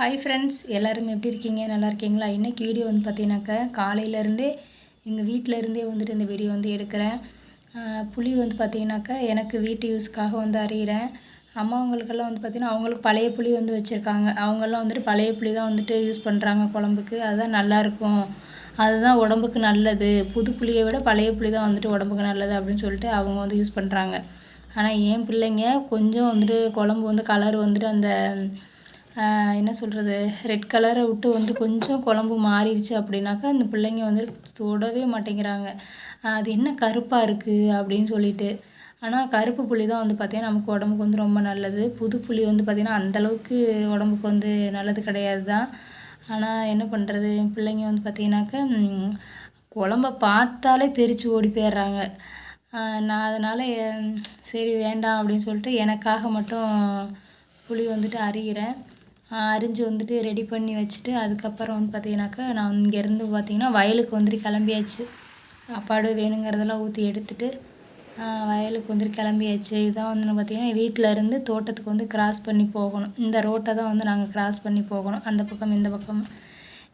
Hi friends எல்லோரும் எப்படி இருக்கீங்க? நல்லா இருக்கீங்களா? இன்றைக்கி வீடியோ வந்து பார்த்தீங்கன்னாக்கா காலையிலேருந்தே எங்கள் வீட்டிலருந்தே வந்துட்டு இந்த வீடியோ வந்து எடுக்கிறேன். புளி வந்து பார்த்திங்கனாக்கா எனக்கு வீட்டு யூஸ்க்காக வந்து அறிகிறேன் அம்மாவங்களுக்கெல்லாம் வந்து பார்த்திங்கன்னா அவங்களுக்கு பழைய புளி வந்து வச்சுருக்காங்க. அவங்கெல்லாம் வந்துட்டு பழைய புளி தான் வந்துட்டு யூஸ் பண்ணுறாங்க குழம்புக்கு. அதுதான் நல்லாயிருக்கும். அதுதான் உடம்புக்கு நல்லது. புது புளியை விட பழைய புளி தான் வந்துட்டு உடம்புக்கு நல்லது அப்படின்னு சொல்லிட்டு அவங்க வந்து யூஸ் பண்ணுறாங்க ஆனால் என் பிள்ளைங்க கொஞ்சம் வந்துட்டு குழம்பு வந்து கலர் வந்துட்டு அந்த என்ன சொல்கிறது ரெட் கலரை விட்டு வந்து கொஞ்சம் குழம்பு மாறிடுச்சு அப்படின்னாக்கா அந்த பிள்ளைங்க வந்து தொடவே மாட்டேங்கிறாங்க. அது என்ன கருப்பாக இருக்குது அப்படின்னு சொல்லிட்டு. ஆனால் கருப்பு புளி தான் வந்து பார்த்திங்கன்னா நமக்கு உடம்புக்கு வந்து ரொம்ப நல்லது. புது புளி வந்து பார்த்திங்கன்னா அந்தளவுக்கு உடம்புக்கு வந்து நல்லது கிடையாது தான். ஆனால் என்ன பண்ணுறது என் பிள்ளைங்க வந்து பார்த்திங்கனாக்கா குழம்ப பார்த்தாலே தெரித்து ஓடி போயிடுறாங்க. நான் அதனால் சரி வேண்டாம் அப்படின்னு சொல்லிட்டு எனக்காக மட்டும் புளி வந்துட்டு அறிகிறேன் அரிஞ்சு வந்துட்டு ரெடி பண்ணி வச்சுட்டு அதுக்கப்புறம் வந்து பார்த்திங்கனாக்கா நான் இங்கேருந்து பார்த்திங்கன்னா வயலுக்கு வந்துட்டு கிளம்பியாச்சு. சாப்பாடு வேணுங்கிறதெல்லாம் ஊற்றி எடுத்துட்டு வயலுக்கு வந்துட்டு கிளம்பியாச்சு. இதான் வந்து பார்த்திங்கன்னா வீட்டில் இருந்து தோட்டத்துக்கு வந்து கிராஸ் பண்ணி போகணும். இந்த ரோட்டை தான் வந்து நாங்கள் கிராஸ் பண்ணி போகணும். அந்த பக்கம் இந்த பக்கம்.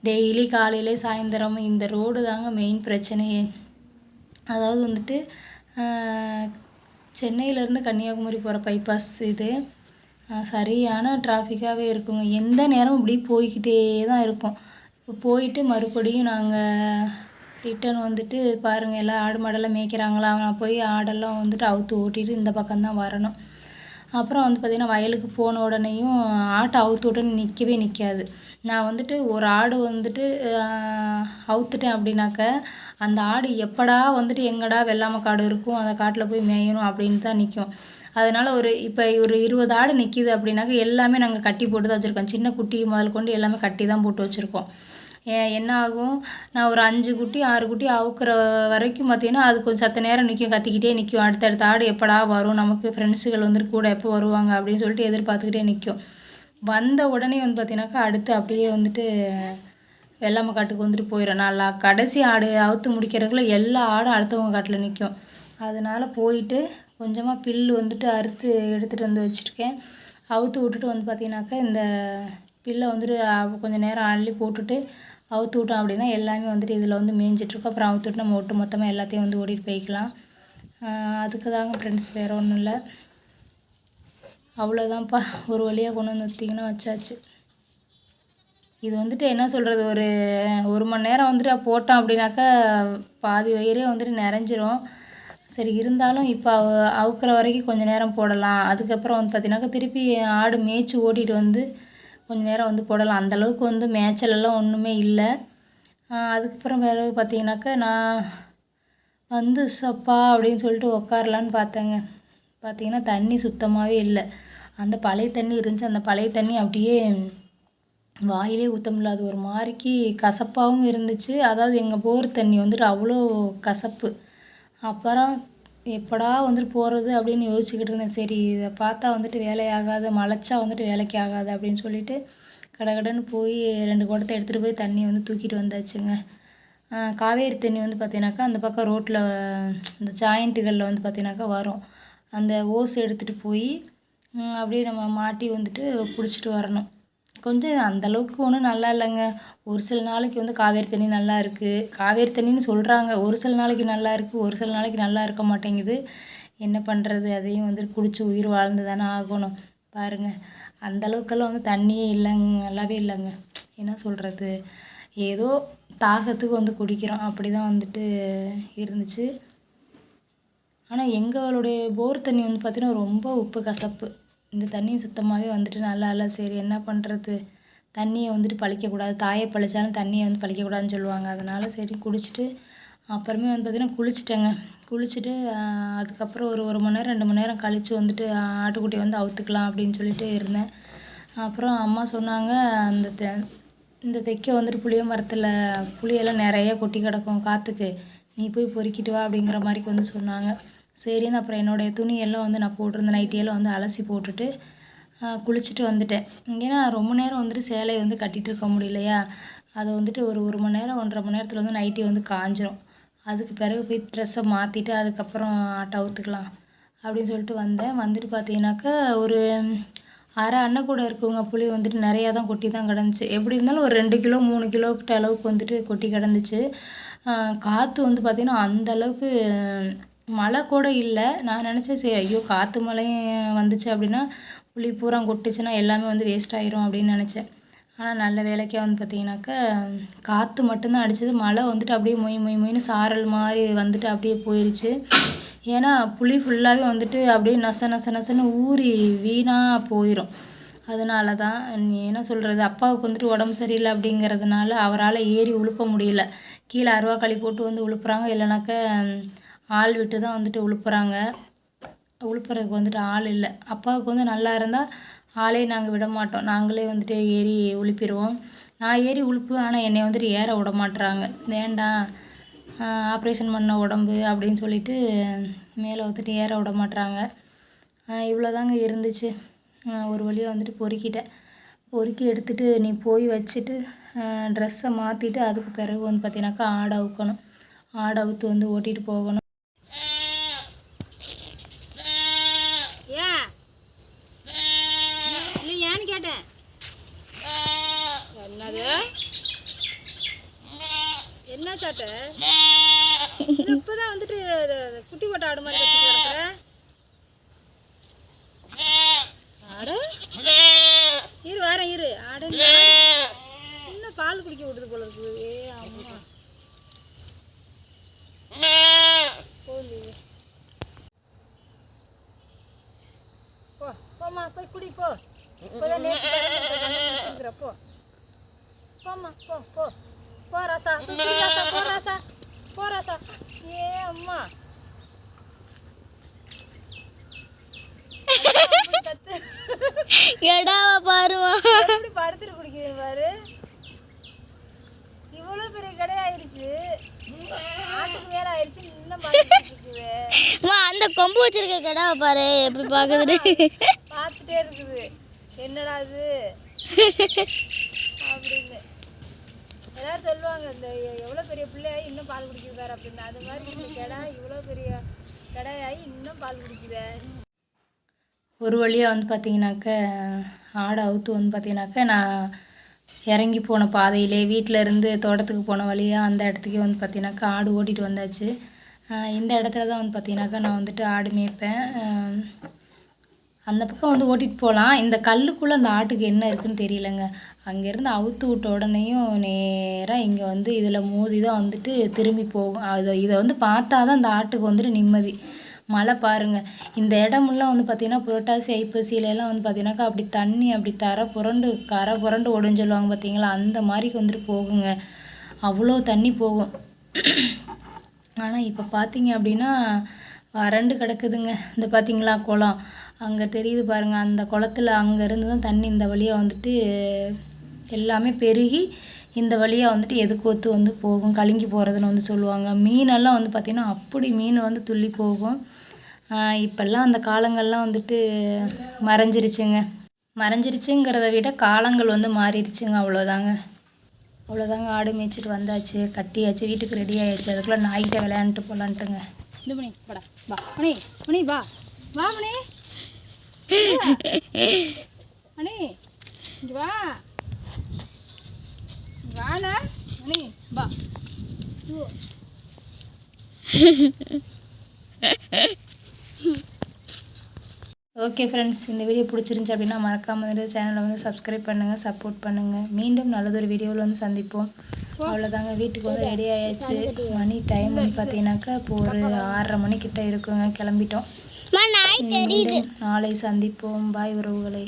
டெய்லி காலையிலே சாயந்தரமும் இந்த ரோடு தாங்க மெயின் பிரச்சனையே. அதாவது வந்துட்டு சென்னையிலேருந்து கன்னியாகுமரி போகிற பைபாஸ் இது. சரியான டிராஃபிக்காகவே இருக்குங்க. எந்த நேரமும் இப்படி போய்க்கிட்டே தான் இருக்கும். இப்போ போயிட்டு மறுபடியும் நாங்கள் ரிட்டன் வந்துட்டு பாருங்கள் எல்லாம் ஆடு மாடெல்லாம் மேய்க்கிறாங்களா? நான் போய் ஆடெல்லாம் வந்துட்டு அவுத்து ஓட்டிட்டு இந்த பக்கம் தான் வரணும். அப்புறம் வந்து பார்த்திங்கன்னா வயலுக்கு போன உடனேயும் ஆட்டை அவுத்து உடனே நிற்கவே நிற்காது நான் வந்துட்டு ஒரு ஆடு வந்துட்டு அவுத்துட்டேன் அப்படின்னாக்க அந்த ஆடு எப்படா வந்துட்டு எங்கடா வெள்ளாமை காடு இருக்கும் அந்த காட்டில் போய் மேயணும் அப்படின்னு தான் நிற்கும் அதனால் ஒரு இப்போ ஒரு இருபது ஆடு நிற்கிது அப்படின்னாக்க எல்லாமே நாங்கள் கட்டி போட்டு தான் வச்சுருக்கோம். சின்ன குட்டி முதல் கொண்டு எல்லாமே கட்டி தான் போட்டு வச்சுருக்கோம். என்ன ஆகும்? நான் ஒரு அஞ்சு குட்டி ஆறு குட்டி அவுக்கிற வரைக்கும் பார்த்திங்கன்னா அது கொஞ்சம் சத்த நேரம் நிற்கும் கத்திக்கிட்டே நிற்கும் அடுத்தடுத்த ஆடு எப்படா வரும்? நமக்கு ஃப்ரெண்ட்ஸுகள் வந்துட்டு கூட எப்போ வருவாங்க? அப்படின்னு சொல்லிட்டு எதிர்பார்த்துக்கிட்டே நிற்கும் வந்த உடனே வந்து பார்த்தீங்கன்னாக்கா அடுத்து அப்படியே வந்துட்டு வெள்ளாமை காட்டுக்கு வந்துட்டு போயிடும் நல்லா கடைசி ஆடு அவுத்து முடிக்கிறதுக்குள்ள எல்லா ஆடும் அடுத்தவங்க காட்டில் நிற்கும் அதனால் போயிட்டு கொஞ்சமாக புல்லு வந்துட்டு அறுத்து எடுத்துகிட்டு வந்து வச்சுருக்கேன். அவுத்து விட்டுட்டு வந்து பார்த்தீங்கன்னாக்கா இந்த புல்லை வந்துட்டு கொஞ்சம் நேரம் அள்ளி போட்டுட்டு அவுத்து விட்டோம் அப்படின்னா எல்லாமே வந்துட்டு இதில் வந்து மேய்ஞ்சிட்ருக்கும் அப்புறம் அவுத்து விட்டு நம்ம ஒட்டு மொத்தமாக எல்லாத்தையும் வந்து ஓடிட்டு போய்க்கலாம். அதுக்கு தாங்க ஃப்ரெண்ட்ஸ் வேறு ஒன்றும் இல்லை. அவ்வளோதான்ப்பா ஒரு வழியாக கொண்டு வந்து வச்சிங்கன்னா வச்சாச்சு. இது வந்துட்டு என்ன சொல்கிறது ஒரு ஒரு மணி நேரம் வந்துட்டு போட்டோம் அப்படின்னாக்கா பாதி வயிறே வந்துட்டு நிறைஞ்சிரும். சரி இருந்தாலும் இப்போ அவுக்கிற வரைக்கும் கொஞ்சம் நேரம் போடலாம். அதுக்கப்புறம் வந்து பார்த்தீங்கன்னாக்கா திருப்பி ஆடு மேய்ச்சி ஓட்டிகிட்டு வந்து கொஞ்சம் நேரம் வந்து போடலாம். அந்தளவுக்கு வந்து மேய்ச்சலெல்லாம் ஒன்றுமே இல்லை. அதுக்கப்புறம் பிறகு பார்த்தீங்கன்னாக்கா நான் வந்து சப்பா அப்படின்னு சொல்லிட்டு உக்காரலான்னு பார்த்தேங்க. பார்த்தீங்கன்னா தண்ணி சுத்தமாகவே இல்லை. அந்த பழைய தண்ணி இருந்துச்சு. அந்த பழைய தண்ணி அப்படியே வாயிலே ஊற்ற முடியல. அது ஒரு மாதிரிக்கு கசப்பாகவும் இருந்துச்சு. அதாவது எங்கள் போர் தண்ணி வந்துட்டு அவ்வளோ கசப்பு. அப்புறம் எப்படா வந்துட்டு போகிறது அப்படின்னு யோசிச்சுக்கிட்டு இருந்தேன். சரி இதை பார்த்தா வந்துட்டு வேலையாகாது மலைச்சா வந்துட்டு வேலைக்கு ஆகாது அப்படின்னு சொல்லிட்டு கடகடன்னு போய் ரெண்டு குடத்தை எடுத்துகிட்டு போய் தண்ணி வந்து தூக்கிட்டு வந்தாச்சுங்க. காவேரி தண்ணி வந்து பார்த்தீங்கன்னாக்கா அந்த பக்கம் ரோட்டில் இந்த ஜாயிண்ட்டுகளில் வந்து பார்த்தீங்கன்னாக்கா வரும். அந்த ஓஸ் எடுத்துகிட்டு போய் அப்படியே நம்ம மாட்டி வந்துட்டு பிடிச்சிட்டு வரணும். கொஞ்சம் அந்தளவுக்கு ஒன்றும் நல்லா இல்லைங்க. ஒரு சில நாளைக்கு வந்து காவேரி தண்ணி நல்லா இருக்குது காவேரி தண்ணின்னு சொல்கிறாங்க ஒரு சில நாளைக்கு நல்லா இருக்குது ஒரு சில நாளைக்கு நல்லா இருக்க மாட்டேங்குது. என்ன பண்ணுறது அதையும் வந்து குடித்து உயிர் வாழ்ந்து தானே ஆகணும் பாருங்கள் அந்தளவுக்கெல்லாம் வந்து தண்ணியே இல்லைங்க. நல்லாவே இல்லைங்க. என்ன சொல்கிறது ஏதோ தாகத்துக்கு வந்து குடிக்கிறோம். அப்படி தான் வந்துட்டு இருந்துச்சு. ஆனால் எங்களுடைய போர் தண்ணி வந்து பார்த்திங்கன்னா ரொம்ப உப்பு கசப்பு. இந்த தண்ணியும் சுத்தமாகவே வந்துட்டு நல்லா இல்லை. சரி என்ன பண்ணுறது தண்ணியை வந்துட்டு பழிக்கக்கூடாது. தாயை பழிச்சாலும் தண்ணியை வந்து பழிக்கக்கூடாதுன்னு சொல்லுவாங்க. அதனால் சரி குடிச்சிட்டு அப்புறமே வந்து பார்த்திங்கன்னா குளிச்சிட்டேங்க. குளிச்சுட்டு அதுக்கப்புறம் ஒரு ஒரு மணி நேரம் ரெண்டு மணி நேரம் கழித்து வந்துட்டு ஆட்டுக்குட்டியை வந்து அவுத்துக்கலாம் அப்படின்னு சொல்லிட்டு இருந்தேன். அப்புறம் அம்மா சொன்னாங்க அந்த தெ இந்த தைக்க வந்துட்டு புளிய மரத்தில் புளியெல்லாம் நிறைய கொட்டி கிடக்கும் காற்றுக்கு நீ போய் பொறுக்கிட்டு வா அப்படிங்கிற மாதிரிக்கு வந்து சொன்னாங்க. சரின்னு அப்புறம் என்னுடைய துணியெல்லாம் வந்து நான் போட்டிருந்த நைட்டியெல்லாம் வந்து அலசி போட்டுட்டு குளிச்சுட்டு வந்துட்டேன். ஏன்னா ரொம்ப நேரம் வந்துட்டு சேலையை வந்து கட்டிகிட்டு இருக்க முடியலையா? அதை வந்துட்டு ஒரு ஒரு மணி நேரம் ஒன்றரை மணி நேரத்தில் வந்து நைட்டி வந்து காஞ்சிரும். அதுக்கு பிறகு போய் ட்ரெஸ்ஸை மாற்றிட்டு அதுக்கப்புறம் டவுத்துக்கலாம் அப்படின்னு சொல்லிட்டு வந்தேன். வந்துட்டு பார்த்தீங்கன்னாக்கா ஒரு அரை அன்னை கூட இருக்கவங்க புளி வந்துட்டு நிறையா தான் கொட்டி தான் கிடந்துச்சு. எப்படி இருந்தாலும் ஒரு ரெண்டு கிலோ மூணு கிலோ கிட்ட அளவுக்கு வந்துட்டு கொட்டி கிடந்துச்சு. காற்று வந்து பார்த்திங்கன்னா அந்த அளவுக்கு மழை கூட இல்லை. நான் நினச்சேன் சரி ஐயோ காற்று மழையும் வந்துச்சு அப்படின்னா புளி பூரா கொட்டுச்சுன்னா எல்லாமே வந்து வேஸ்ட் ஆயிரும் அப்படின்னு நினச்சேன். ஆனால் நல்ல வேலைக்கே வந்து பார்த்திங்கனாக்கா காற்று மட்டும்தான் அடிச்சது. மழை வந்துட்டு அப்படியே மொய் மொய் மொய்னு சாரல் மாதிரி வந்துட்டு அப்படியே போயிடுச்சு ஏன்னா புளி ஃபுல்லாகவே வந்துட்டு அப்படியே நச நச நசன்னு ஊறி வீணாக போயிடும் அதனால தான் என்ன சொல்கிறது அப்பாவுக்கு வந்துட்டு உடம்பு சரியில்லை அப்படிங்கிறதுனால அவரால் ஏறி உழுப்ப முடியல. கீழே அருவாக்களி போட்டு வந்து உழுப்புறாங்க. இல்லைனாக்கா ஆள் விட்டு தான் வந்துட்டு உழுப்புறாங்க. உழுப்புறதுக்கு வந்துட்டு ஆள் இல்லை. அப்பாவுக்கு வந்து நல்லா இருந்தால் ஆளே நாங்கள் விட மாட்டோம். நாங்களே வந்துட்டு ஏறி உழுப்பிடுவோம் நான் ஏறி உழுப்புவேன் ஆனால் என்னை வந்துட்டு ஏற விட மாட்டுறாங்க வேண்டாம் ஆப்ரேஷன் பண்ண உடம்பு அப்படின்னு சொல்லிட்டு மேலே வந்துட்டு ஏற விட மாட்டுறாங்க இவ்வளோதாங்க இருந்துச்சு. ஒரு வழியாக வந்துட்டு பொறுக்கிட்டேன். பொறுக்கி எடுத்துகிட்டு நீ போய் வச்சுட்டு ட்ரெஸ்ஸை மாற்றிட்டு அதுக்கு பிறகு வந்து பார்த்தீங்கன்னாக்கா ஆடை அவுக்கணும். ஆடை அவுத்து வந்து ஓட்டிகிட்டு போகணும் ஏன் இல்லை ஏன்னு கேட்டேன் என்னது என்ன சாட்டை இப்பதான் வந்துட்டு இது குட்டி போட்ட ஆடு மாதிரி கிடக்குற? ஆடு? இரு வரேன் இரு. ஆடு இன்னும் பால் குடிக்க விடுது போல இருக்குது. ஏ ஆமா போகுது போ போம்மா போய் குடி போ. இப்போதான் நேற்று போ. போம்மா போ போ. போ ராசா. போய் குடி ராசா போ ராசா. போ ராசா. ஏ அம்மா எடாவ பாருமா. எப்படி படுத்துட்டு குடிக்குது பாரு? இவ்வளோ பெரிய கடை ஆயிருச்சு ஆட்டுக்கு மேல ஆயிருச்சு இன்னும் அந்த கொம்பு வச்சிருக்க கடாவை பாரு எப்படி பாக்குதுன்னு. பார்த்துட்டே இருக்குது. என்னடா அப்படின்னு எல்லாரும் சொல்லுவாங்க இந்த எவ்வளோ பெரிய பிள்ளையாகி இன்னும் பால் குடிக்குது பாரு அப்படின்னு. அது மாதிரி இந்த கிடா இவ்வளோ பெரிய கடையாகி இன்னும் பால் குடிக்குது. ஒரு வழியாக வந்து பார்த்தீங்கன்னாக்க ஆடை அவுத்து வந்து பார்த்தீங்கன்னாக்க நான் இறங்கி போன பாதையிலே வீட்டில் இருந்து தோட்டத்துக்கு போன வழியாக அந்த இடத்துக்கே வந்து பார்த்தீங்கன்னாக்கா ஆடு ஓட்டிகிட்டு வந்தாச்சு. இந்த இடத்துல தான் வந்து பார்த்தீங்கன்னாக்கா நான் வந்துட்டு ஆடு மேய்ப்பேன். அந்த பக்கம் வந்து ஓட்டிகிட்டு போகலாம் இந்த கல்லுக்குள்ளே அந்த ஆட்டுக்கு என்ன இருக்குன்னு தெரியலங்க. அங்கேருந்து அவுத்து விட்ட உடனேயும் நேராக இங்கே வந்து இதில் மோதி தான் வந்துட்டு திரும்பி போகும். அதை இதை வந்து பார்த்தா தான் அந்த ஆட்டுக்கு வந்துட்டு நிம்மதி. மழை பாருங்க. இந்த இடமெல்லாம் வந்து பார்த்திங்கன்னா புரட்டாசி ஐப்பசியிலலாம் வந்து பார்த்தீங்கன்னாக்கா அப்படி தண்ணி அப்படி தர புரண்டு கரை புரண்டு ஓடுன்னு சொல்லுவாங்க பார்த்தீங்களா அந்த மாதிரி வந்துட்டு போகுங்க. அவ்வளோ தண்ணி போகும். ஆனால் இப்போ பார்த்தீங்க அப்படின்னா வறண்டு கிடக்குதுங்க. இந்த பார்த்தீங்களா குளம்? அங்கே தெரியுது பாருங்கள் அந்த குளத்துல அங்கேருந்து தான் தண்ணி இந்த வழியாக வந்துட்டு எல்லாமே பெருகி இந்த வழியாக வந்துட்டு எதுக்கோத்து வந்து போகும்? கலங்கி போகிறதுன்னு வந்து சொல்லுவாங்க. மீனெல்லாம் வந்து பார்த்திங்கன்னா அப்படி மீன் வந்து துள்ளி போகும். இப்போல்லாம் அந்த காலங்கள்லாம் வந்துட்டு மறைஞ்சிருச்சுங்க. மறைஞ்சிருச்சுங்கிறத விட காலங்கள் வந்து மாறிடுச்சுங்க அவ்வளோதாங்க. அவ்வளோதாங்க ஆடு மேய்ச்சிட்டு வந்தாச்சு கட்டியாச்சு வீட்டுக்கு ரெடி ஆயிடுச்சு அதுக்குள்ளே நாய்கிட்ட விளையாண்டுட்டு போகலான்ட்டுங்க இந்த மணி படா வா. மணி மணி வா. வா மணி. மணி இங்கே வா. வாழ. ஓகே ஃப்ரெண்ட்ஸ் இந்த வீடியோ பிடிச்சிருந்துச்சி அப்படின்னா மறக்காம வந்து சேனலை வந்து சப்ஸ்கிரைப் பண்ணுங்கள் சப்போர்ட் பண்ணுங்கள் மீண்டும் நல்லதொரு வீடியோவில் வந்து சந்திப்போம். அவ்வளோதாங்க வீட்டுக்கு வந்து ரெடி ஆயாச்சு. மணி டைம் வந்து பார்த்தீங்கன்னாக்கா இப்போ ஒரு ஆறரை மணிக்கிட்ட இருக்குங்க கிளம்பிட்டோம். நாளை சந்திப்போம். பாய் உறவுகளை.